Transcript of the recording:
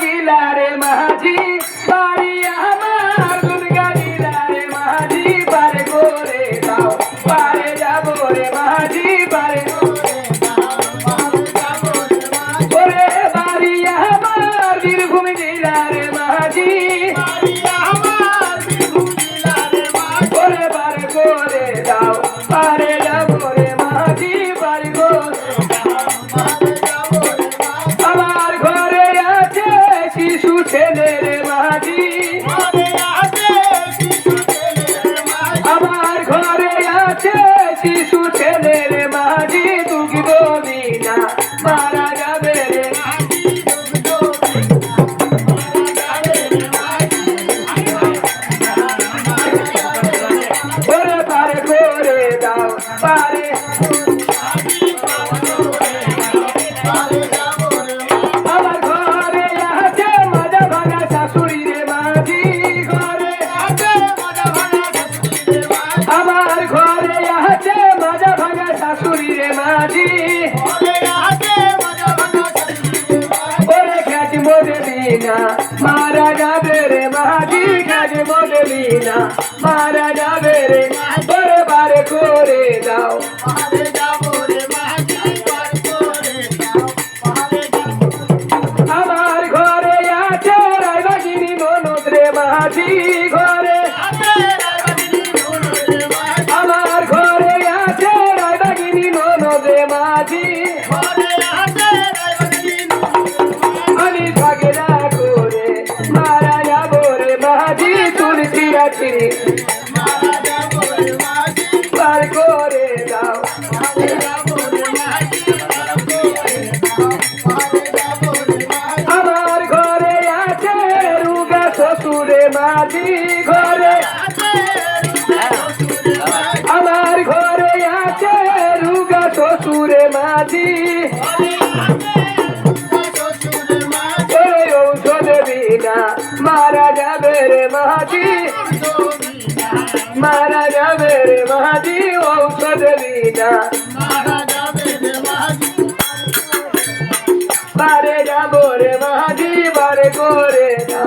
দিলারে মাঝি বাড়ি আমার দাও, পারে যাব রে মাঝি পারে ওরে বাড়ি আমার বীরভূম জেলারে শিশু ছেলে রে মাঝি বলি না, মারা যাবে রে পারে করে দাও আমার ঘরে আছে মাজা ভাঙা শাশুড়ি রে মাঝি। ভাঙা শাশুড়ি রে মাঝি। ওরে খ্যাচ মোদেলি না মারা যাবে রে মাঝি। মারা যাবে রে ওরে বারে আমার ঘরে আছে রায়বাগিনী ননদ রে মাঝি ঘরে। আমার ঘরে আছে রুগা শ্বশুরে মাঝি ঘরে। শ্বশুরে মাঝি। ঔষধ বিনা মারা যাবে রে মাঝি। মারা যাবে রে মাঝি, ঔষধ বিনা। বারে যাব রে মাঝি, বারে করে না